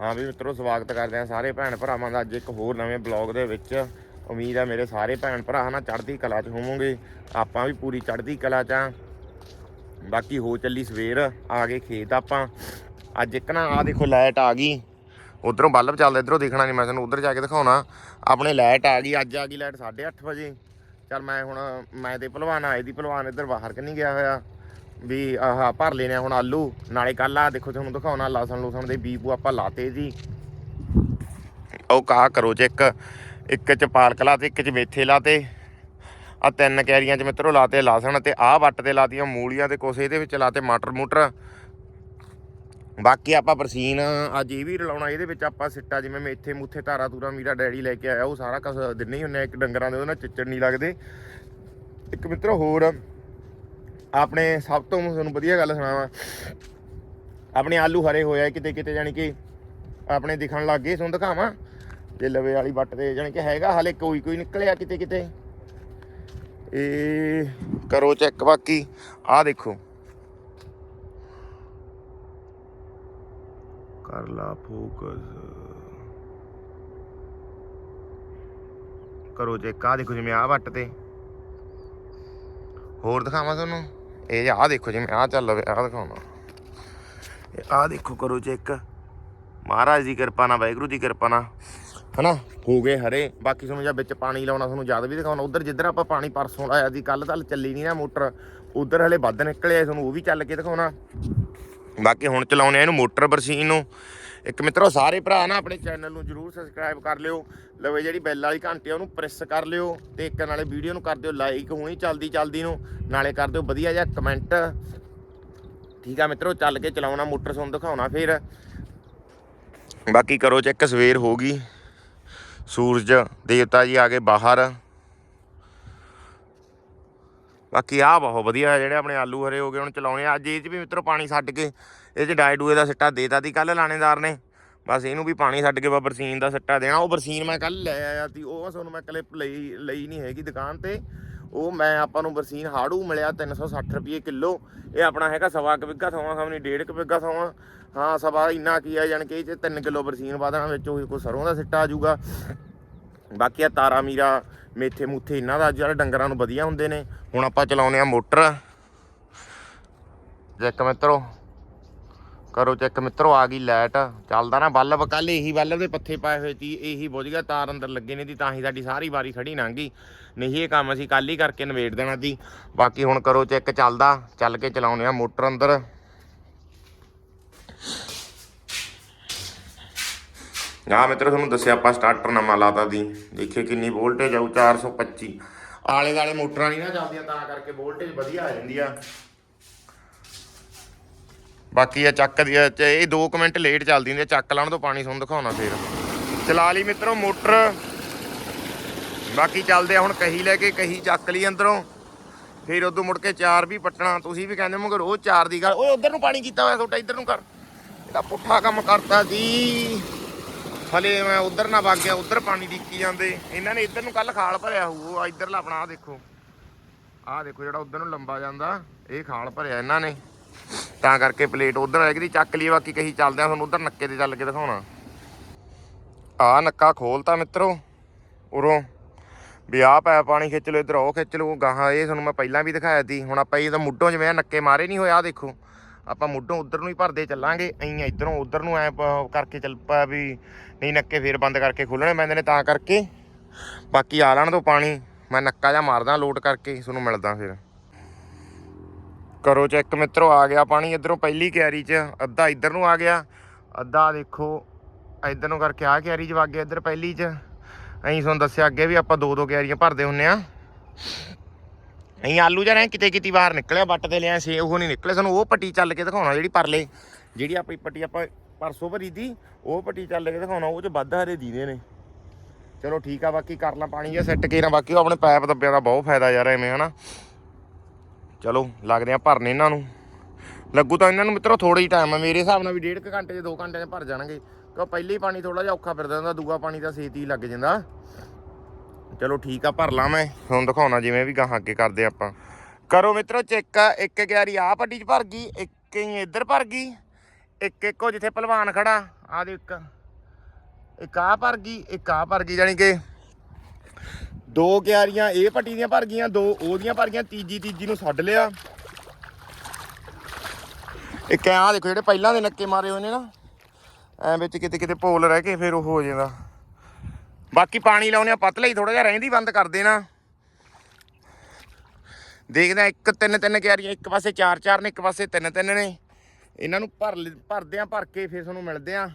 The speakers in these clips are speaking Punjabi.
ਹਾਂ ਵੀ ਮਿੱਤਰੋ, ਸਵਾਗਤ ਕਰਦੇ ਆ ਸਾਰੇ ਭੈਣ ਭਰਾਵਾਂ ਦਾ ਅੱਜ ਇੱਕ ਹੋਰ ਨਵੇਂ ਬਲੌਗ ਦੇ ਵਿੱਚ। ਉਮੀਦ ਹੈ ਮੇਰੇ ਸਾਰੇ ਭੈਣ ਭਰਾ ਨਾ ਚੜ੍ਹਦੀ ਕਲਾ 'ਚ ਹੋਵੋਗੇ। ਆਪਾਂ ਵੀ ਪੂਰੀ ਚੜ੍ਹਦੀ ਕਲਾ 'ਚ ਆ ਬਾਕੀ ਹੋ ਚੱਲੀ ਸਵੇਰ, ਆ ਗਏ ਖੇਤ ਆਪਾਂ। ਅੱਜ ਇੱਕ ਨਾ ਆ ਦੇਖੋ ਲਾਈਟ ਆ ਗਈ। ਉਧਰੋਂ ਬੱਲਬ ਚੱਲਦਾ, ਇਧਰੋਂ ਦੇਖਣਾ ਨਹੀਂ ਮੈਂ ਤੁਹਾਨੂੰ ਉਧਰ ਜਾ ਕੇ ਦਿਖਾਉਣਾ। ਆਪਣੇ ਲਾਈਟ ਆ ਗਈ, ਅੱਜ ਆ ਗਈ ਲਾਈਟ 8:30 ਵਜੇ। ਚਲ ਮੈਂ ਹੁਣ, ਮੈਂ ਤੇ ਭਲਵਾਨ ਆਏ ਦੀ ਭਲਵਾਨ ਇੱਧਰ ਬਾਹਰ ਕਿ ਨਹੀਂ ਗਿਆ ਹੋਇਆ। ਵੀ ਆਹ ਭਰ ਲੈਣੇ ਆ ਹੁਣ ਆਲੂ ਨਾਲੇ ਕੱਲ ਆ ਦੇਖੋ ਤੁਹਾਨੂੰ ਦਿਖਾਉਣਾ ਲਸਣ ਲੂਸਣ ਦੇ ਬੀਬੂ ਆਪਾਂ ਲਾਤੇ ਜੀ। ਉਹ ਕਾਹ ਕਰੋ ਚੈੱਕ ਇੱਕ ਚ ਪਾਲਕ ਲਾਤੇ ਇੱਕ ਚ ਮੇਥੇ ਲਾਤੇ। ਆ ਤਿੰਨ ਕੈਰੀਆਂ ਚ ਮਿੱਤਰੋ ਲਾਤੇ ਲਸਣ ਤੇ ਆਹ ਵੱਟ ਤੇ ਲਾਤੀਆਂ ਮੂਲੀਆਂ ਤੇ ਕੁਛ ਇਹਦੇ ਵਿੱਚ ਲਾਤੇ ਮਟਰ ਮੂਟਰ। ਬਾਕੀ ਆਪਾਂ ਬਰਸੀਨ ਅੱਜ ਇਹ ਵੀ ਰਲਾਉਣਾ ਇਹਦੇ ਵਿੱਚ ਆਪਾਂ ਸਿੱਟਾ ਜਿਵੇਂ ਮੇਥੇ ਮੂਥੇ ਧਾਰਾ ਤੂਰਾ ਮੀਰਾ ਡੈਡੀ ਲੈ ਕੇ ਆਇਆ ਉਹ ਸਾਰਾ ਕੁਝ ਦਿੰਨੇ ਹੀ ਹੁੰਨੇ ਆ, ਇੱਕ ਡੰਗਰਾਂ ਦੇ ਉਹਦੇ ਨਾਲ ਚਿੱਚੜ ਨਹੀਂ ਲੱਗਦੇ। ਇੱਕ ਮਿੱਤਰੋ ਹੋਰ ਆਪਣੇ ਸਭ ਤੋਂ ਤੁਹਾਨੂੰ ਵਧੀਆ ਗੱਲ ਸੁਣਾਵਾਂ। ਆਪਣੇ ਆਲੂ ਹਰੇ ਹੋਇਆ ਕਿਤੇ ਕਿਤੇ ਜਾਨੀ ਕਿ ਆਪਣੇ ਦਿਖਣ ਲੱਗ ਗਏ, ਤੁਹਾਨੂੰ ਦਿਖਾਵਾਂ। ਜੇ ਲਵੇ ਵਾਲੀ ਵੱਟ ਤੇ ਜਾਨੀ ਕਿ ਹੈਗਾ, ਹਲੇ ਕੋਈ ਕੋਈ ਨਿਕਲਿਆ ਕਿਤੇ ਕਿਤੇ। ਇਹ ਕਰੋ ਚੈੱਕ ਬਾਕੀ। ਆਹ ਦੇਖੋ। ਕਰ ਲਾ ਫੋਕਸ ਕਰੋ ਚੈੱਕ ਆਹ ਦੇਖੋ ਜਿਵੇਂ ਆਹ ਵੱਟ ਤੇ। ਹੋਰ ਦਿਖਾਵਾਂ ਤੁਹਾਨੂੰ? ਇਹ ਆਹ ਦੇਖੋ ਜਿਵੇਂ ਆਹ ਚੱਲ ਪਿਆ ਆਹ ਦਿਖਾਉਣਾ ਇਹ ਆਹ ਦੇਖੋ ਕਰੋ ਚੈੱਕ ਮਹਾਰਾਜ ਦੀ ਕਿਰਪਾ ਨਾਲ, ਵਾਹਿਗੁਰੂ ਦੀ ਕਿਰਪਾ ਨਾਲ। ਹਨਾ? ਹੋ ਗਏ ਹਰੇ। ਬਾਕੀ ਤੁਹਾਨੂੰ ਜਾਂ ਵਿੱਚ ਪਾਣੀ ਲਾਉਣਾ ਤੁਹਾਨੂੰ ਜਦ ਵੀ ਦਿਖਾਉਣਾ। ਉਧਰ ਜਿੱਧਰ ਆਪਾਂ ਪਾਣੀ ਪਰਸੋਂ ਲਾਇਆ ਸੀ ਕੱਲ ਤਾਂ ਚੱਲੀ ਨਹੀਂ ਨਾ ਮੋਟਰ। ਉਧਰ ਹਲੇ ਵੱਧ ਨਿਕਲਿਆ ਤੁਹਾਨੂੰ ਉਹ ਵੀ ਚੱਲ ਕੇ ਦਿਖਾਉਣਾ। ਬਾਕੀ ਹੁਣ ਚਲਾਉਣੇ ਆ ਇਹਨੂੰ ਮੋਟਰ ਬਰਸੀਨ ਨੂੰ। ਇੱਕ ਮਿੱਤਰੋ, ਸਾਰੇ ਭਰਾ ਨਾ ਆਪਣੇ ਚੈਨਲ ਨੂੰ ਜਰੂਰ ਸਬਸਕ੍ਰਾਈਬ ਕਰ ਲਿਓ। ਲਵੇ ਜਿਹੜੀ ਬੈਲ ਵਾਲੀ ਘੰਟੀ ਉਹਨੂੰ ਪ੍ਰੈਸ ਕਰ ਲਿਓ ਤੇ ਇੱਕ ਨਾਲੇ ਵੀਡੀਓ ਨੂੰ ਕਰ ਦਿਓ ਲਾਈਕ ਹੁਣੀ ਚਲਦੀ ਚਲਦੀ ਨੂੰ, ਨਾਲੇ ਕਰ ਦਿਓ ਵਧੀਆ ਜਿਹਾ ਕਮੈਂਟ ਠੀਕ ਆ ਮਿੱਤਰੋ, ਚੱਲ ਕੇ ਚਲਾਉਣਾ, ਮੋਟਰ ਸੋਨ ਦਿਖਾਉਣਾ ਫਿਰ। ਬਾਕੀ ਕਰੋ ਚੈੱਕ ਸਵੇਰ ਹੋ ਗਈ। ਸੂਰਜ, ਦੇਵਤਾ ਜੀ ਆ ਗਏ ਬਾਹਰ। ਬਾਕੀ ਆ ਬਹੁਤ ਵਧੀਆ ਹੈ ਜਿਹੜੇ ਆਪਣੇ ਆਲੂ ਹਰੇ ਹੋ ਗਏ, ਹੁਣ ਚਲਾਉਣੇ ਆ। ਅੱਜ ਇਹ ਚ ਵੀ ਮਿੱਤਰੋ ਪਾਣੀ ਛੱਡ ਕੇ ਇਹ ਚ ਡਾਈ ਦਾ ਸਿੱਟਾ ਦੇਤਾ ਦੀ ਕੱਲ ਲਾਣੇਦਾਰ ਨੇ। ਬਸ ਇਹਨੂੰ ਵੀ ਪਾਣੀ ਛੱਡ ਕੇ ਬਾ ਬਰਸੀਨ ਦਾ ਸਿੱਟਾ ਦੇਣਾ। ਉਹ ਬਰਸੀਨ ਮੈਂ ਕੱਲ ਲੈ ਆਇਆ ਸੀ। ਉਹ ਤੁਹਾਨੂੰ ਮੈਂ ਕਲਿੱਪ ਲਈ ਲਈ ਨਹੀਂ ਹੈਗੀ ਦੁਕਾਨ ਤੇ। ਉਹ ਮੈਂ ਆਪਾਂ ਨੂੰ ਬਰਸੀਨ ਹਾੜੂ ਮਿਲਿਆ 360 ਰੁਪਏ ਕਿਲੋ। ਇਹ ਆਪਣਾ ਹੈਗਾ ਸਵਾ ਕੁ ਵਿੱਗਾ ਥਾਵਾਂ ਸਾਹਮਣੇ ਡੇਢ ਕੁ ਵਿੱਗਾ ਥਾਵਾਂ ਹਾਂ, ਸਵਾ ਇੰਨਾ ਕੀ ਆ, ਜਾਣ ਕੇ ਇਹ ਚ 3 ਕਿਲੋ ਬਰਸੀਨ ਪਾ ਵਿੱਚ, ਉਹ ਕੋਈ ਸਰੋਂ ਦਾ ਸਿੱਟਾ ਆ ਜਾਊਗਾ। ਬਾਕੀ ਆ ਤਾਰਾ ਮੀਰਾ, ਮੇਥੇ ਮੂਥੇ ਇਹਨਾਂ ਦਾ ਜਿਹੜੇ ਡੰਗਰਾਂ ਨੂੰ ਵਧੀਆ ਹੁੰਦੇ ਨੇ। ਹੁਣ ਆਪਾਂ ਚਲਾਉਨੇ ਆ ਮੋਟਰ। ਚੈੱਕ ਮਿੱਤਰੋ ਕਰੋ ਚੈੱਕ ਮਿੱਤਰੋ, ਆ ਗਈ ਲਾਈਟ ਚੱਲਦਾ ਨਾ ਬੱਲਬ। ਕੱਲ ਇਹੀ ਬੱਲਬ ਦੇ ਪੱਥੇ ਪਾਏ ਹੋਏ ਸੀ, ਇਹੀ ਬੁਝ ਗਿਆ, ਤਾਰ ਅੰਦਰ ਲੱਗੇ ਨੇ ਦੀ ਤਾਂ ਹੀ ਸਾਡੀ ਸਾਰੀ ਵਾਰੀ ਖੜੀ ਲੰਘੀ ਨਹੀਂ, ਇਹ ਕੰਮ ਅਸੀਂ ਕੱਲ ਹੀ ਕਰਕੇ ਨਵੇੜ ਦੇਣਾ ਸੀ। ਬਾਕੀ ਹੁਣ ਕਰੋ ਚੈੱਕ ਚੱਲਦਾ। ਚੱਲ ਕੇ ਚਲਾਉਨੇ ਆ ਮੋਟਰ ਅੰਦਰ। ਆ ਮਿੱਤਰੋ, ਤੁਹਾਨੂੰ ਦੱਸਿਆ ਆਪਾਂ ਸਟਾਰਟਰ ਨਵਾਂ ਲਾਤਾ ਦੀ ਦੇਖਿਓ ਕਿੰਨੀ ਵੋਲਟੇਜ ਆਊ 425 ਆਲੇ ਦਾਲੇ ਮੋਟਰਾਂ ਨਹੀਂ ਨਾ ਚੱਲਦੀਆਂ, ਤਾਂ ਕਰਕੇ ਵੋਲਟੇਜ ਵਧੀਆ ਆ ਜਾਂਦੀ ਆ। ਬਾਕੀ ਆ ਚੱਕ ਦੀ, ਇਹ 'ਚ ਇਹ 2 ਮਿੰਟ ਲੇਟ ਚੱਲਦੀ ਹੁੰਦੀ ਆ, ਚੱਕ ਲਾਉਣ ਤੋਂ ਪਾਣੀ ਤੁਹਾਨੂੰ ਦਿਖਾਉਣਾ ਫੇਰ। ਚਲਾ ਲਈ ਮਿੱਤਰੋ ਮੋਟਰ। ਬਾਕੀ ਚੱਲਦੇ ਆ ਹੁਣ ਕਹੀ ਲੈ ਕੇ, ਕਹੀ ਚੱਕ ਲਈ ਅੰਦਰੋਂ। ਫਿਰ ਉਦੋਂ ਮੁੜ ਕੇ ਚਾਰ ਵੀ ਪੱਟਣਾ, ਤੁਸੀਂ ਵੀ ਕਹਿੰਦੇ ਮਗਰ ਉਹ ਚਾਰ ਦੀ ਗੱਲ। ਓਏ, ਉਧਰ ਨੂੰ ਪਾਣੀ ਕੀਤਾ ਹੋਇਆ ਤੁਹਾਡਾ ਇੱਧਰ ਨੂੰ ਕਰ। ਇਹਦਾ ਪੁੱਠਾ ਕੰਮ ਕਰਤਾ ਜੀ। ਹਲੇ ਮੈਂ ਉਧਰ ਨਾ ਵਗ ਗਿਆ, ਉਧਰ ਪਾਣੀ ਡੀਕੀ ਜਾਂਦੇ। ਇਹਨਾਂ ਨੇ ਇੱਧਰ ਨੂੰ ਕੱਲ ਖਾਲ ਭਰਿਆ ਹੋਊ ਉਹ ਇੱਧਰਲਾ ਆਪਣਾ, ਆਹ ਦੇਖੋ। ਆਹ ਦੇਖੋ ਜਿਹੜਾ ਉਧਰ ਨੂੰ ਲੰਬਾ ਜਾਂਦਾ, ਇਹ ਖਾਲ ਭਰਿਆ ਇਹਨਾਂ ਨੇ। ਤਾਂ ਕਰਕੇ ਪਲੇਟ ਉਧਰ ਆਏਗੀ ਦੀ ਚੱਕ ਲਈ ਬਾਕੀ ਕਹੀ ਚੱਲਦੇ ਆ ਤੁਹਾਨੂੰ ਉਧਰ ਨੱਕੇ ਤੇ ਚੱਲ ਕੇ ਦਿਖਾਉਣਾ। ਆਹ ਨੱਕਾ ਖੋਲਤਾ ਮਿੱਤਰੋ, ਉਰੋਂ। ਵੀ ਆਹ ਪੈ ਪਾਣੀ ਖਿੱਚ ਲਓ, ਇਧਰ ਉਹ ਖਿੱਚ ਲਓ ਗਾਹਾਂ ਇਹ ਤੁਹਾਨੂੰ ਮੈਂ ਪਹਿਲਾਂ ਵੀ ਦਿਖਾਇਆ ਸੀ, ਹੁਣ ਆਪਾਂ ਇਹ ਤਾਂ ਮੁੱਢੋਂ ਜਿਵੇਂ ਨੱਕੇ ਮਾਰੇ ਨਹੀਂ ਹੋਇਆ ਆਹ ਦੇਖੋ। ਆਪਾਂ ਮੁੱਢੋਂ ਉਧਰ ਨੂੰ ਹੀ ਭਰਦੇ ਚੱਲਾਂਗੇ, ਐਂ ਇਧਰੋਂ, ਉਧਰ ਨੂੰ ਐ ਕਰਕੇ ਚੱਲ ਪਾ ਵੀ ਨਹੀਂ ਨੱਕੇ ਫੇਰ ਬੰਦ ਕਰਕੇ ਖੋਲਣੇ ਪੈਂਦੇ ਨੇ ਤਾਂ ਕਰਕੇ। ਬਾਕੀ ਆ ਲੈਣ ਤੋਂ ਪਾਣੀ, ਮੈਂ ਨੱਕਾ ਜਾਂ ਮਾਰਦਾ ਲੋਟ ਕਰਕੇ, ਤੁਹਾਨੂੰ ਮਿਲਦਾ ਫਿਰ। ਕਰੋ ਚੈੱਕ ਮਿੱਤਰੋ, ਆ ਗਿਆ ਪਾਣੀ ਇਧਰੋਂ ਪਹਿਲੀ ਕਿਆਰੀ 'ਚ, ਅੱਧਾ ਇਧਰ ਨੂੰ ਆ ਗਿਆ। ਅੱਧਾ ਦੇਖੋ, ਇਧਰ ਨੂੰ ਕਰਕੇ ਆ ਕਿਆਰੀ 'ਚ ਵਗ ਗਿਆ ਇਧਰ ਪਹਿਲੀ 'ਚ। ਅਸੀਂ ਤੁਹਾਨੂੰ ਦੱਸਿਆ ਅੱਗੇ ਵੀ ਆਪਾਂ ਦੋ ਦੋ ਕਿਆਰੀਆਂ ਭਰਦੇ ਹੁੰਨੇ ਆ। ਅਸੀਂ ਆਲੂ ਜਰਾ ਕਿਤੇ ਕਿਤੇ ਬਾਹਰ ਨਿਕਲਿਆ, ਵੱਟ ਤੇ ਲਿਆ ਸੀ, ਉਹ ਨਹੀਂ ਨਿਕਲੇ। ਸਾਨੂੰ ਉਹ ਪੱਟੀ ਚੱਲ ਕੇ ਦਿਖਾਉਣਾ ਜਿਹੜੀ ਪਰਲੇ, ਜਿਹੜੀ ਆਪਣੀ ਪੱਟੀ ਆਪਾਂ ਪਰਸੋਂ ਭਰੀ ਦੀ ਉਹ ਪੱਟੀ ਚੱਲ ਕੇ ਦਿਖਾਉਣਾ, ਉਹ ਚ ਵੱਧ ਹਰੇ ਦੀਦੇ ਨੇ। ਚਲੋ ਠੀਕ ਆ, ਬਾਕੀ ਕਰ ਲਾ ਪਾਣੀ ਜਿਹਾ ਸੈੱਟ ਕੇ ਨਾ ਬਾਕੀ ਉਹ ਆਪਣੇ ਪਾਈਪ ਦੱਬਿਆਂ ਦਾ ਬਹੁਤ ਫਾਇਦਾ ਯਾਰ, ਐਵੇਂ ਹਨਾ। ਚਲੋ, ਲੱਗਦੇ ਆ ਭਰਨੇ ਇਹਨਾਂ ਨੂੰ। ਲੱਗੂ ਤਾਂ ਇਹਨਾਂ ਨੂੰ ਮਿੱਤਰੋ ਥੋੜਾ ਹੀ ਟਾਈਮ ਆ। ਮੇਰੇ ਹਿਸਾਬ ਨਾਲ ਵੀ ਡੇਢ ਕੁ ਘੰਟੇ ਜਾਂ 2 ਘੰਟੇ 'ਚ ਭਰ ਜਾਣਗੇ। ਕਿਉਂ ਪਹਿਲੇ ਹੀ ਪਾਣੀ ਥੋੜਾ ਜਿਹਾ ਔਖਾ ਫਿਰਦਾ ਹੁੰਦਾ, ਦੂਆ ਪਾਣੀ ਤਾਂ ਛੇਤੀ ਹੀ ਲੱਗ ਜਾਂਦਾ। ਚਲੋ ਠੀਕ ਆ, ਭਰ ਲਾਂ ਮੈਂ। ਤੁਹਾਨੂੰ ਦਿਖਾਉਣਾ ਜਿਵੇਂ ਵੀ ਗਾਹਾਂ ਅੱਗੇ ਕਰਦੇ ਆਪਾਂ। ਕਰੋ ਮਿੱਤਰੋ ਚੈੱਕ, ਇੱਕ ਗਿਆਰੀ ਆ ਪੱਟੀ 'ਚ ਭਰ ਗਈ, ਇੱਕ ਹੀ ਇੱਧਰ ਭਰ ਗਈ, ਇੱਕ ਇੱਕੋ ਜਿੱਥੇ ਪਹਿਲਵਾਨ ਖੜਾ ਆ ਦੇ ਇੱਕ ਇੱਕ ਆ ਭਰ ਗਈ, ਇੱਕ ਆ ਭਰ ਗਈ ਜਾਨੀ ਕਿ ਦੋ ਕਿਆਰੀਆਂ, ਇਹ ਪੱਟੀ ਦੀਆਂ ਭਰ ਗਈਆਂ, ਦੋ ਉਹਦੀਆਂ ਭਰ ਗਈਆਂ, ਤੀਜੀ ਤੀਜੀ ਨੂੰ ਛੱਡ ਲਿਆ। ਇੱਕ ਆ ਦੇਖੋ ਜਿਹੜੇ ਪਹਿਲਾਂ ਦੇ ਨੱਕੇ ਮਾਰੇ ਹੋਏ ਨੇ ਨਾ, ਐ ਵਿੱਚ ਕਿਤੇ ਕਿਤੇ ਪੋਲ ਰਹਿ ਕੇ ਫਿਰ ਉਹ ਹੋ ਜਾਂਦਾ। ਬਾਕੀ ਪਾਣੀ ਲਾਉਨੇ ਆ ਪਤਲਾ ਹੀ ਥੋੜਾ ਜਿਹਾ, ਰਹਿੰਦੀ ਬੰਦ ਕਰ ਦੇਣਾ। ਦੇਖਦੇ ਇੱਕ ਤਿੰਨ ਤਿੰਨ ਕਿਆਰੀਆਂ, ਇੱਕ ਪਾਸੇ ਚਾਰ ਚਾਰ ਨੇ, ਇੱਕ ਪਾਸੇ ਤਿੰਨ ਤਿੰਨ ਨੇ। ਇਹਨਾਂ ਨੂੰ ਭਰ ਲ- ਭਰਦੇ ਆ ਭਰ ਕੇ ਫਿਰ ਤੁਹਾਨੂੰ ਮਿਲਦੇ ਆ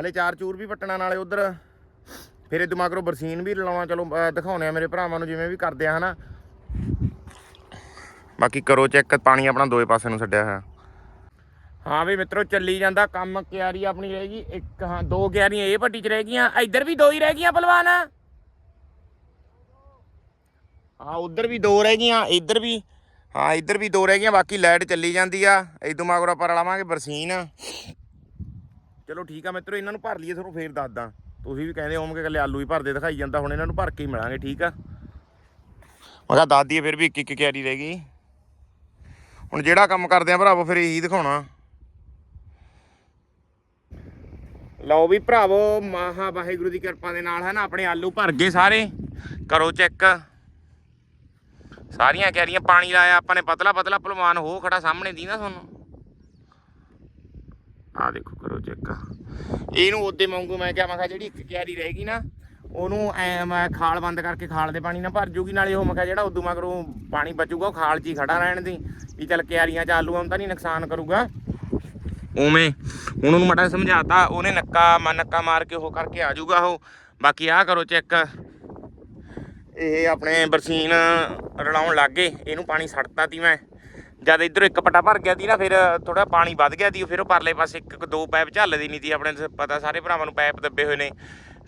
ਹਲੇ ਚਾਰ ਚੂਰ ਵੀ ਪੱਟਣਾ ਨਾਲੇ ਉਧਰ। ਫਿਰ ਇਹ ਦਿਮਾਗਰੋਂ ਬਰਸੀਨ ਵੀ ਲਾਉਣਾ, ਚਲੋ ਦਿਖਾਉਣੇ ਆ ਮੇਰੇ ਭਰਾਵਾਂ ਨੂੰ ਜਿਵੇਂ ਵੀ ਕਰਦੇ ਆ, ਹਨਾ। ਬਾਕੀ ਕਰੋ ਚੈੱਕ, ਪਾਣੀ ਆਪਣਾ ਦੋਏ ਪਾਸੇ ਨੂੰ ਛੱਡਿਆ ਹੋਇਆ। ਹਾਂ ਵੀ ਮਿੱਤਰੋ, ਚੱਲੀ ਜਾਂਦਾ ਕੰਮ, ਕਿਆਰੀ ਆਪਣੀ ਰਹਿ ਗਈ, ਇੱਕ, ਹਾਂ, ਦੋ ਕਿਆਰੀਆਂ ਇਹ ਪੱਟੀ ਚ ਰਹਿ ਗਈਆਂ, ਇੱਧਰ ਵੀ ਦੋ ਹੀ ਰਹਿ ਗਈਆਂ, ਪਹਿਲਵਾਨ। ਹਾਂ, ਉੱਧਰ ਵੀ ਦੋ ਰਹਿ ਗਈਆਂ, ਇੱਧਰ ਵੀ, ਹਾਂ, ਇੱਧਰ ਵੀ ਦੋ ਰਹਿ ਗਈਆਂ, ਬਾਕੀ ਲਾਈਟ ਚੱਲੀ ਜਾਂਦੀ ਆ ਇਦੋਂ ਮਗਰੋਂ ਆਪਾਂ ਰਲਾਵਾਂਗੇ ਬਰਸੀਨ। ਚਲੋ ਠੀਕ ਆ ਮਿੱਤਰੋ, ਇਹਨਾਂ ਨੂੰ ਭਰ ਲਈਏ, ਤੁਹਾਨੂੰ ਫੇਰ ਦੱਸਦਾ। ਤੁਸੀਂ ਵੀ ਕਹਿੰਦੇ ਹੋਵੋਗੇ ਇਕੱਲੇ ਆਲੂ ਹੀ ਭਰਦੇ ਦਿਖਾਈ ਜਾਂਦਾ ਹੁਣ ਇਹਨਾਂ ਨੂੰ ਭਰ ਕੇ ਹੀ ਮਿਲਾਂਗੇ ਠੀਕ ਆ? ਮੈਂ ਕਿਹਾ ਦਈਏ ਫਿਰ ਵੀ ਇੱਕ ਇੱਕ ਕਿਆਰੀ ਰਹਿ ਗਈ। ਹੁਣ ਜਿਹੜਾ ਕੰਮ ਕਰਦੇ ਆ ਭਰਾਵੋ ਫਿਰ ਇਹੀ ਦਿਖਾਉਣਾ। ਲਓ ਵੀ ਭਰਾਵੋ ਮਹਾ ਵਾਹਿਗੁਰੂ ਦੀ ਕਿਰਪਾ ਦੇ ਨਾਲ ਹੈ ਨਾ ਆਪਣੇ ਆਲੂ ਭਰ ਗਏ ਸਾਰੇ। ਕਰੋ ਚੈੱਕ। ਸਾਰੀਆਂ ਕਿਆਰੀਆਂ ਪਾਣੀ ਲਾਇਆ ਆਪਾਂ ਨੇ ਪਤਲਾ ਪਤਲਾ ਭਲਵਾਨ ਹੋ ਖੜਾ ਸਾਹਮਣੇ ਦੀ ਨਾ ਤੁਹਾਨੂੰ। ਆ ਦੇਖੋ ਕਰੋ ਚੈੱਕ। ਇਹਨੂੰ ਉਹਦੇ ਵਾਂਗੂ ਮੈਂ ਕਿਹਾ ਮੈਂ ਕਿਹਾ ਜਿਹੜੀ ਇੱਕ ਕਿਆਰੀ ਰਹੇਗੀ ਨਾ, ਉਹਨੂੰ ਐ ਮੈਂ ਖਾਲ ਬੰਦ ਕਰਕੇ ਖਾਲ ਦੇ ਪਾਣੀ ਨਾਲ ਭਰ ਜੂਗੀ, ਨਾਲੇ ਉਹ ਮੈਂ ਕਿਹਾ ਜਿਹੜਾ ਉਦੋਂ ਮਗਰੋਂ ਪਾਣੀ ਬਚੂਗਾ, ਉਹ ਖਾਲ 'ਚ ਹੀ ਖੜਾ ਰਹਿਣ ਦੀ। ਵੀ ਚੱਲ ਕਿਆਰੀਆਂ 'ਚ ਆਲੂ ਨੂੰ ਤਾਂ ਨਹੀਂ ਨੁਕਸਾਨ ਕਰੂਗਾ। ਉਵੇਂ ਹੁਣ ਉਹਨੂੰ ਮੜਾ ਸਮਝਾਤਾ, ਉਹਨੇ ਨੱਕਾ ਮਾ, ਨੱਕਾ ਮਾਰ ਕੇ ਉਹ ਕਰਕੇ ਆ ਜਾਊਗਾ ਉਹ। ਬਾਕੀ ਆਹ ਕਰੋ ਚੈੱਕ। ਇਹ ਆਪਣੇ ਬਰਸੀਨ ਰਲਾਉਣ ਲੱਗ ਗਏ, ਇਹਨੂੰ ਪਾਣੀ ਛੱਡਤਾ ਤੀ ਮੈਂ। ਜਦ ਇਧਰ ਇੱਕ ਪਟਾ ਭਰ ਗਿਆ ਤੀ ਨਾ, ਫਿਰ ਥੋੜਾ ਪਾਣੀ ਵੱਧ ਗਿਆ ਤੀ ਫਿਰ ਉਹ ਪਰਲੇ ਪਾਸੇ ਇੱਕ ਇੱਕ ਦੋ ਪਾਈਪ ਝੱਲਦੀ ਨਹੀਂ ਤੀ ਆਪਣੇ ਪਤਾ ਸਾਰੇ ਭਰਾਵਾਂ ਨੂੰ ਪਾਈਪ ਦੱਬੇ ਹੋਏ ਨੇ।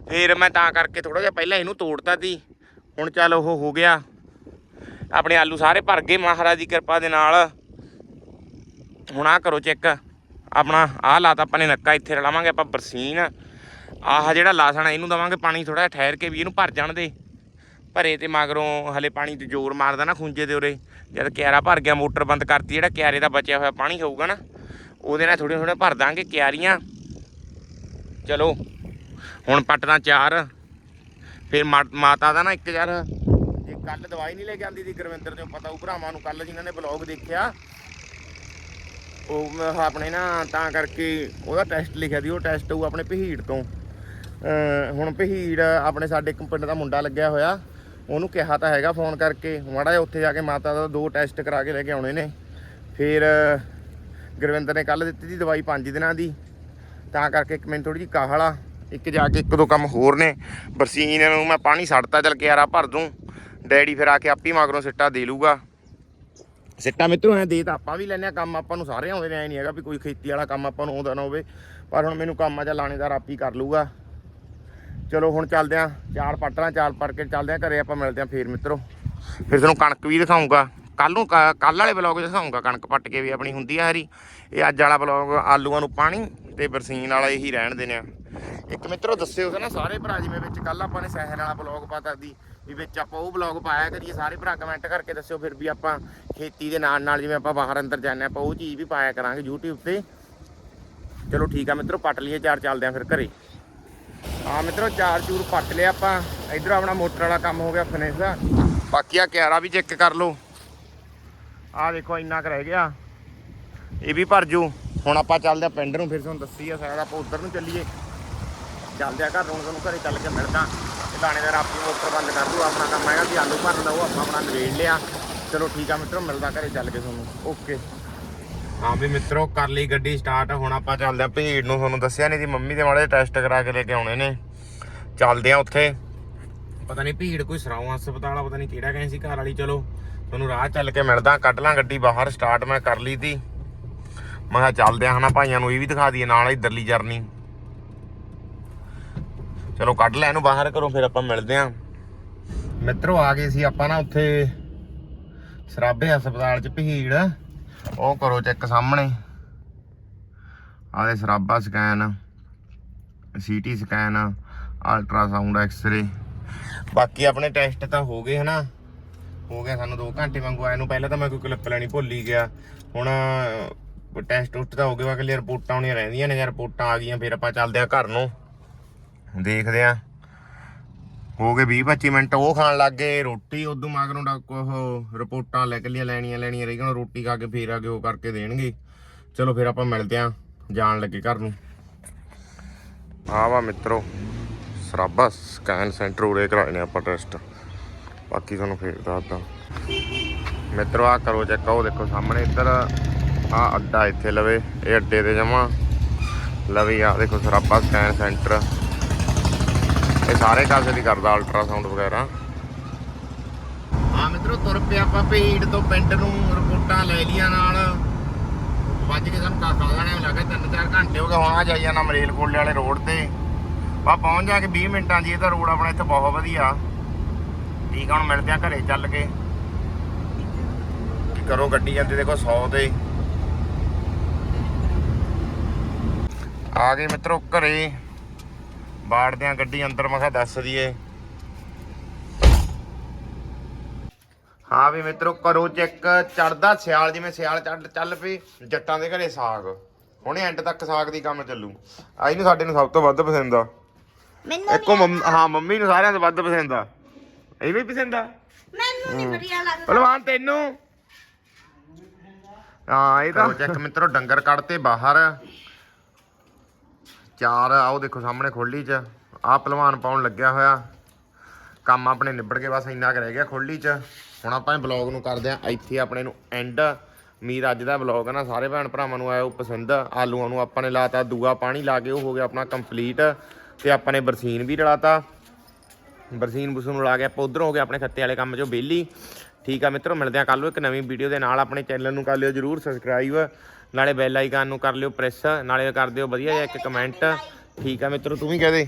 ਫਿਰ ਮੈਂ ਤਾਂ ਕਰਕੇ ਥੋੜਾ ਜਿਹਾ ਪਹਿਲਾਂ ਇਹਨੂੰ ਤੋੜਤਾ ਤੀ ਹੁਣ ਚੱਲ ਉਹ ਹੋ ਗਿਆ। ਆਪਣੇ ਆਲੂ ਸਾਰੇ ਭਰ ਗਏ, ਮਹਾਰਾਜ ਦੀ ਕਿਰਪਾ ਦੇ ਨਾਲ। ਹੁਣ ਆ ਕਰੋ ਚੈੱਕ, ਆਪਣਾ ਆਹ ਲਾਤਾ ਆਪਾਂ ਨੇ ਨੱਕਾ, ਇੱਥੇ ਰਲਾਵਾਂਗੇ ਆਪਾਂ ਬਰਸੀਨ। ਆਹ ਜਿਹੜਾ ਲਾਸਣ ਆ, ਇਹਨੂੰ ਦਵਾਂਗੇ ਪਾਣੀ ਥੋੜਾ ਠਹਿਰ ਕੇ ਵੀ ਇਹਨੂੰ ਭਰ ਜਾਣ ਦੇ। ਭਰੇ ਤੇ ਮਗਰੋਂ ਹਲੇ ਪਾਣੀ ਤੇ ਜ਼ੋਰ ਮਾਰਦਾ ਨਾ ਖੁੰਝੇ ਦੇ ਉਰੇ। ਜਦ ਕਿਆਰਾ ਭਰ ਗਿਆ, ਮੋਟਰ ਬੰਦ ਕਰਤੀ, ਜਿਹੜਾ ਕਿਆਰੇ ਦਾ ਬਚਿਆ ਹੋਇਆ ਪਾਣੀ ਹੋਊਗਾ ਨਾ, ਉਹਦੇ ਨਾਲ ਥੋੜੇ ਥੋੜੇ ਭਰ ਦਾਂਗੇ ਕਿਆਰੀਆਂ। ਚਲੋ, ਹੁਣ ਪੱਟਦਾ ਚਾਰ। ਫਿਰ ਮਾ- ਮਾਤਾ ਦਾ ਨਾ ਇੱਕ ਯਾਰ, ਇਹ ਕੱਲ ਦਵਾਈ ਨਹੀਂ ਲੈ ਕੇ ਆਂਦੀ ਸੀ ਗੁਰਵਿੰਦਰ ਤੋਂ ਪਤਾ ਉਹ ਭਰਾਵਾਂ ਨੂੰ ਕੱਲ ਜਿਨ੍ਹਾਂ ਨੇ ਬਲੌਗ ਦੇਖਿਆ। ਉਹ ਆਪਣੇ ਨਾ ਤਾਂ ਕਰਕੇ ਉਹਦਾ ਟੈਸਟ ਲਿਖਿਆ ਸੀ, ਉਹ ਟੈਸਟ ਉਹ ਆਪਣੇ ਪਹੀੜ ਤੋਂ। ਹੁਣ ਭਹੀੜ ਆਪਣੇ ਸਾਡੇ ਇੱਕ ਪਿੰਡ ਦਾ ਮੁੰਡਾ ਲੱਗਿਆ ਹੋਇਆ। ਉਹਨੂੰ ਕਿਹਾ ਤਾਂ ਹੈਗਾ ਫੋਨ ਕਰਕੇ, ਮਾੜਾ ਜਿਹਾ ਉੱਥੇ ਜਾ ਕੇ ਮਾਤਾ ਦਾ ਦੋ ਟੈਸਟ ਕਰਾ ਕੇ ਲੈ ਕੇ ਆਉਣੇ ਨੇ। ਫਿਰ, ਗੁਰਵਿੰਦਰ ਨੇ ਕੱਲ ਦਿੱਤੀ ਸੀ ਦਵਾਈ 5 ਦਿਨਾਂ ਦੀ। ਤਾਂ ਕਰਕੇ ਇੱਕ ਮੈਨੂੰ ਥੋੜੀ ਜਿਹੀ ਕਾਹਲ ਆ। ਇੱਕ ਜਾ ਕੇ ਇੱਕ ਦੋ ਕੰਮ ਹੋਰ ਨੇ। ਬਰਸੀਨ ਨੂੰ ਮੈਂ ਪਾਣੀ ਛੱਡਤਾ ਚੱਲ ਕਿਆਰਾ ਭਰ ਦੂੰ। ਡੈਡੀ ਫਿਰ ਆ ਕੇ ਆਪੀ ਮਗਰੋਂ ਸਿੱਟਾ ਦੇ ਲੂਗਾ। ਸਿੱਟਾ ਮਿੱਤਰੋ, ਐ ਦੇ ਤਾਂ ਆਪਾਂ ਵੀ ਲੈਨੇ ਆ ਕੰਮ, ਆਪਾਂ ਨੂੰ ਸਾਰੇ ਆਉਂਦੇ ਨੇ, ਐ ਨਹੀਂ ਹੈਗਾ ਵੀ ਕੋਈ ਖੇਤੀ ਵਾਲਾ ਕੰਮ ਆਪਾਂ ਨੂੰ ਆਉਂਦਾ ਨਾ ਹੋਵੇ। ਪਰ ਹੁਣ ਮੈਨੂੰ ਕੰਮ ਆ ਜਾਂ ਲਾਣੇਦਾਰ ਆਪ ਹੀ ਕਰ ਲੂਗਾ ਚਲੋ ਹੁਣ ਚੱਲਦੇ ਆ ਚਾਰ ਪੱਟਣਾ ਚਾਰ ਪੜ ਕੇ ਚੱਲਦੇ ਆ, ਘਰੇ ਆਪਾਂ ਮਿਲਦੇ ਆ ਫੇਰ ਮਿੱਤਰੋ। ਫਿਰ ਤੁਹਾਨੂੰ ਕਣਕ ਵੀ ਦਿਖਾਉਂਗਾ। ਕੱਲ ਨੂੰ ਕੱਲ ਵਾਲੇ ਬਲੌਗ ਦਿਖਾਉਂਗਾ ਕਣਕ ਪੱਟ ਕੇ ਵੀ ਆਪਣੀ ਹੁੰਦੀ ਆ ਹਰੀ। ਇਹ ਅੱਜ ਵਾਲਾ ਬਲੌਗ ਆਲੂਆਂ ਨੂੰ ਪਾਣੀ ਤੇ ਬਰਸੀਨ ਵਾਲਾ ਇਹੀ ਰਹਿਣ ਦੇਣੇ ਆ। ਇੱਕ ਮਿੱਤਰੋ ਦੱਸਿਓ ਸੀ ਨਾ, ਸਾਰੇ ਭਰਾ ਜਿਵੇਂ ਵਿੱਚ ਕੱਲ ਆਪਾਂ ਨੇ ਸਹਿਰ ਵਾਲਾ ਬਲੌਗ ਪਾਤਾ ਦੀ ਵੀ ਵਿੱਚ ਆਪਾਂ ਉਹ ਬਲੌਗ ਪਾਇਆ ਕਰੀਏ, ਸਾਰੇ ਭਰਾ ਕਮੈਂਟ ਕਰਕੇ ਦੱਸਿਓ ਫਿਰ ਵੀ ਆਪਾਂ ਖੇਤੀ ਦੇ ਨਾਲ ਨਾਲ ਜਿਵੇਂ ਆਪਾਂ ਬਾਹਰ ਅੰਦਰ ਜਾਂਦੇ ਆਪਾਂ ਉਹ ਚੀਜ਼ ਵੀ ਪਾਇਆ ਕਰਾਂਗੇ YouTube ਤੇ। ਚਲੋ ਠੀਕ ਆ ਮਿੱਤਰੋ, ਪੱਟ ਲਈਏ ਚਾਰ ਚੱਲਦੇ ਆ ਫਿਰ ਘਰੇ। ਹਾਂ ਮਿੱਤਰੋ, ਚਾਰ ਚੂਰ ਪੱਟ ਲਿਆ ਆਪਾਂ। ਇਧਰ ਆਪਣਾ ਮੋਟਰ ਵਾਲਾ ਕੰਮ ਹੋ ਗਿਆ ਫਿਨਿਸ਼ ਬਾਕੀ ਆ ਕਿਆਰਾ ਵੀ ਚੈੱਕ ਕਰ ਲਓ। ਆ ਦੇਖੋ, ਇੰਨਾ ਕੁ ਰਹਿ ਗਿਆ। ਇਹ ਵੀ ਭਰ ਜੂ। ਹੁਣ ਆਪਾਂ ਚੱਲਦੇ ਆ ਪਿੰਡ ਨੂੰ, ਫਿਰ ਤੁਹਾਨੂੰ ਦੱਸੀ ਆ ਸਾਰਾ। ਆਪਾਂ ਉਧਰ ਨੂੰ ਚੱਲੀਏ। ਚੱਲਦੇ ਆ ਘਰ ਨੂੰ ਤੁਹਾਨੂੰ ਘਰੇ ਚੱਲ ਕੇ ਮਿਲਦਾ। ਦਾਣੇਦਾਰ ਆਪਣੀ ਮੋਟਰ ਬੰਦ ਕਰ ਦੂ ਆਪਣਾ ਕੰਮ ਹੈਗਾ ਵੀ ਆਲੂ ਭਰਨ ਦਾ, ਉਹ ਆਪਾਂ ਆਪਣਾ ਨਵੇੜ ਲਿਆ। ਚਲੋ ਠੀਕ ਆ ਮਿੱਤਰੋ, ਮਿਲਦਾ ਘਰੇ ਚੱਲ ਕੇ ਤੁਹਾਨੂੰ। ਓਕੇ ਹਾਂ ਵੀ ਮਿੱਤਰੋ, ਕਰ ਲਈ ਗੱਡੀ ਸਟਾਰਟ ਹੁਣ ਆਪਾਂ ਚੱਲਦੇ ਆ ਭੀੜ ਨੂੰ। ਤੁਹਾਨੂੰ ਦੱਸਿਆ ਨਹੀਂ ਸੀ, ਮੰਮੀ ਦੇ ਮਾੜੇ ਟੈਸਟ ਕਰਾ ਕੇ ਲੈ ਕੇ ਆਉਣੇ ਨੇ। ਚੱਲਦੇ ਆ ਉੱਥੇ। ਪਤਾ ਨਹੀਂ ਭੀੜ ਕੋਈ ਸਰਾਉ ਹਸਪਤਾਲ ਆ, ਪਤਾ ਨਹੀਂ ਕਿਹੜਾ ਕਹੇ ਸੀ ਘਰ ਵਾਲੀ। ਚਲੋ, ਤੁਹਾਨੂੰ ਰਾਹ ਚੱਲ ਕੇ ਮਿਲਦਾ, ਕੱਢ ਲਾਂ ਗੱਡੀ ਬਾਹਰ ਸਟਾਰਟ ਮੈਂ ਕਰ ਲਈ ਤੀ ਮੈਂ ਕਿਹਾ ਚੱਲਦੇ ਆ ਹਨਾ ਭਾਈਆਂ ਨੂੰ ਇਹ ਵੀ ਦਿਖਾ ਦਈਏ, ਨਾਲ ਇਧਰਲੀ ਜਰਨੀ ਚਲੋ, ਕੱਢ ਲੈ ਇਹਨੂੰ ਬਾਹਰ ਕਰੋ ਫਿਰ ਆਪਾਂ ਮਿਲਦੇ ਆ ਮਿੱਤਰੋ, ਆ ਗਏ ਸੀ ਆਪਾਂ ਨਾ ਉੱਥੇ ਸਰਾਬੇ ਹਸਪਤਾਲ ਚ ਭੀੜ। ਉਹ ਕਰੋ ਚੈੱਕ ਸਾਹਮਣੇ। ਆਦੇ Sarabha scan, CT scan, ultrasound X-ray. ਬਾਕੀ ਆਪਣੇ ਟੈਸਟ ਤਾਂ ਹੋ ਗਏ ਹਨਾ। ਹੋ ਗਿਆ ਸਾਨੂੰ 2 ਘੰਟੇ ਵਾਂਗੂ, ਆਏ ਨੂੰ ਪਹਿਲਾਂ ਤਾਂ ਮੈਂ ਕੋਈ ਕਲਿੱਪ ਲੈਣੀ ਭੁੱਲ ਹੀ ਗਿਆ। ਹੁਣ ਟੈਸਟ ਟੁਸਟ ਤਾਂ ਹੋ ਗਿਆ ਕਿ ਰਿਪੋਰਟਾਂ ਆਉਣੀਆਂ ਰਹਿੰਦੀਆਂ ਨੇ ਰਿਪੋਰਟਾਂ ਆ ਗਈਆਂ, ਫਿਰ ਆਪਾਂ ਚੱਲਦੇ ਆ ਘਰ ਨੂੰ। ਦੇਖਦੇ ਆ ਹੋ ਗਏ 20 25 ਮਿੰਟ, ਉਹ ਖਾਣ ਲੱਗ ਗਏ, ਰੋਟੀ ਉਦੋਂ ਮਗਰੋਂ ਡਾਕ ਉਹ ਰਿਪੋਰਟਾਂ ਲੈ ਕੇ ਲੈਣੀਆਂ ਲੈਣੀਆਂ ਰਹੀਆਂ ਰੋਟੀ ਖਾ ਕੇ ਫੇਰ ਆ ਕੇ ਉਹ ਕਰਕੇ ਦੇਣਗੇ। ਚਲੋ ਫਿਰ ਆਪਾਂ ਮਿਲਦੇ ਆ, ਜਾਣ ਲੱਗੇ ਘਰ ਨੂੰ। ਆ ਵਾ ਮਿੱਤਰੋ, ਸਰਾਬਾ ਸਕੈਨ ਸੈਂਟਰ ਉਰੇ ਕਰਾਏ ਆਪਾਂ ਟੈਸਟ। ਬਾਕੀ ਤੁਹਾਨੂੰ ਫੇਰ ਦੱਸਦਾ। ਮਿੱਤਰੋ ਆ ਕਰੋ ਚੈੱਕ ਆਓ ਦੇਖੋ ਸਾਹਮਣੇ ਇੱਧਰ ਆ ਅੱਡਾ ਇੱਥੇ ਲਵੇ, ਇਹ ਅੱਡੇ ਤੇ ਜਮਾ। ਲਵੇ ਆ ਦੇਖੋ ਸਰਾਬਾ ਸਕੈਨ ਸੈਂਟਰ। ਸਾਰੇ ਕਾਸੇ ਦੀ ਕਰਦਾ ਅਲਟਰਾਸਾਊਂਡ ਵਗੈਰਾ। ਆ ਮਿੱਤਰੋ, ਤੁਰ ਪਿਆ ਆਪਾਂ ਭੀੜ ਤੋਂ ਪਿੰਡ ਨੂੰ, ਰਿਪੋਰਟਾਂ ਲੈ ਲੀਆਂ ਨਾਲ। ਵੱਜ ਕੇ ਸਾਨੂੰ ਕਾਕਾ ਲੈਣੇ ਲੱਗੇ ਤਿੰਨ ਚਾਰ ਘੰਟੇ ਹੋ ਗਏ, ਹੁਣ ਆ ਜਾਈ ਜਾਣਾ ਮਰੇਲ ਵਾਲੇ ਰੋਡ ਤੇ। ਆ ਪਹੁੰਚ ਜਾ ਕੇ 20 ਮਿੰਟਾਂ 'ਚ ਇਹ ਤਾਂ ਰੋਡ ਆਪਣਾ ਇੱਥੇ ਬਹੁਤ ਵਧੀਆ। ਠੀਕ ਆ, ਹੁਣ ਮਿਲਦੇ ਆ ਘਰੇ ਚੱਲ ਕੇ। ਕਰੋ, ਗੱਡੀ ਜਾਂਦੀ ਦੇਖੋ 100 ਤੇ। ਆ ਗਏ ਮਿੱਤਰੋ ਘਰੇ। ਬਾੜਦੇ ਆ ਗੱਡੀ ਅੰਦਰ ਮੈਂ ਕਿਹਾ ਦੱਸ ਦਈਏ। ਹਾਂ ਵੀ ਮਿੱਤਰੋ ਕਰੋ ਚੈੱਕ ਚੜਦਾ ਸਿਆਲ ਜਿਵੇਂ ਸਿਆਲ ਚੜ ਚੱਲ ਪਈ ਜੱਟਾਂ ਦੇ ਘਰੇ ਸਾਗ। ਹੁਣੇ ਐਂਡ ਤੱਕ ਸਾਗ ਦੀ ਕੰਮ ਚੱਲੂ। ਆਈ ਨੂੰ ਸਾਡੇ ਨੂੰ ਸਭ ਤੋਂ ਵੱਧ ਪਸੰਦ ਆ। ਮੈਨੂੰ ਇੱਕੋ ਮੰਮ- ਹਾਂ ਮੰਮੀ ਨੂੰ ਸਾਰਿਆਂ ਤੋਂ ਵੱਧ ਪਸੰਦ ਆ। ਇਹ ਵੀ ਪਸੰਦ ਆ? ਮੈਨੂੰ ਨਹੀਂ ਵਧੀਆ ਲੱਗਦਾ ਪਹਿਲਵਾਨ ਤੈਨੂੰ? ਹਾਂ ਇਹ ਤਾਂ ਚੈੱਕ ਮਿੱਤਰੋ ਡੰਗਰ ਕੱਢਤੇ ਬਾਹਰ। ਚਾਰ ਉਹ ਦੇਖੋ ਸਾਹਮਣੇ ਖੋਲੀ 'ਚ। ਆਹ ਪਹਿਲਵਾਨ ਪਾਉਣ ਲੱਗਿਆ ਹੋਇਆ। ਕੰਮ ਆਪਣੇ ਨਿਬੜ ਕੇ ਬਸ ਇੰਨਾ ਕੁ ਰਹਿ ਗਿਆ ਖੋਲੀ 'ਚ। ਹੁਣ ਆਪਾਂ ਇਹ ਬਲੌਗ ਨੂੰ ਕਰਦੇ ਆ ਇੱਥੇ ਆਪਣੇ ਨੂੰ ਐਂਡ ਉਮੀਦ ਅੱਜ ਦਾ ਬਲੌਗ ਹੈ ਨਾ, ਸਾਰੇ ਭੈਣ ਭਰਾਵਾਂ ਨੂੰ ਆਇਆ ਉਹ ਪਸੰਦ। ਆਲੂਆਂ ਨੂੰ ਆਪਾਂ ਨੇ ਲਾਤਾ, ਦੂਆ ਪਾਣੀ ਲਾ ਕੇ ਉਹ ਹੋ ਗਿਆ ਆਪਣਾ ਕੰਪਲੀਟ ਤੇ ਆਪਾਂ ਨੇ ਬਰਸੀਨ ਵੀ ਰਲਾਤਾ। ਬਰਸੀਨ ਬੁਸੂਨ ਨੂੰ ਲਾ ਕੇ ਆਪਾਂ ਉਧਰ ਹੋ ਗਏ ਆਪਣੇ ਖੱਤੇ ਵਾਲੇ ਕੰਮ 'ਚੋਂ ਬੇਲੀ। ਠੀਕ ਆ ਮਿੱਤਰੋ ਮਿਲਦੇ ਆ ਕੱਲ ਨੂੰ ਇੱਕ ਨਵੀਂ ਵੀਡੀਓ ਦੇ ਨਾਲ। ਆਪਣੇ ਚੈਨਲ ਨੂੰ ਕਰ ਲਿਓ ਜਰੂਰ ਸਬਸਕ੍ਰਾਈਬ ਨਾਲੇ ਬੈਲ ਆਈਕਨ ਨੂੰ ਕਰ ਲਿਓ ਪ੍ਰੈਸ ਨਾਲੇ ਕਰ ਦਿਓ ਵਧੀਆ ਜਿਹਾ ਇੱਕ ਕਮੈਂਟ ਠੀਕ ਆ ਮਿੱਤਰੋ ਤੂੰ ਵੀ ਕਹਿ ਦੇ।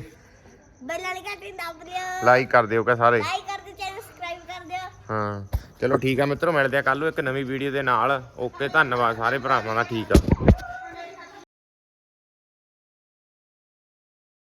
ਬੈਲ ਵਾਲੀ ਘੰਟੀ ਦੱਬ ਦਿਓ। ਲਾਈਕ ਕਰ ਦਿਓ ਕਾ ਸਾਰੇ। ਲਾਈਕ ਕਰ ਦਿਓ ਚੈਨਲ ਸਬਸਕ੍ਰਾਈਬ ਕਰ ਦਿਓ। ਹਾਂ ਚਲੋ ਠੀਕ ਆ ਮਿੱਤਰੋ ਮਿਲਦੇ ਆ ਕੱਲ ਨੂੰ ਇੱਕ ਨਵੀਂ ਵੀਡੀਓ ਦੇ ਨਾਲ। ਓਕੇ ਧੰਨਵਾਦ ਸਾਰੇ ਭਰਾਵਾਂ ਦਾ ਠੀਕ ਆ।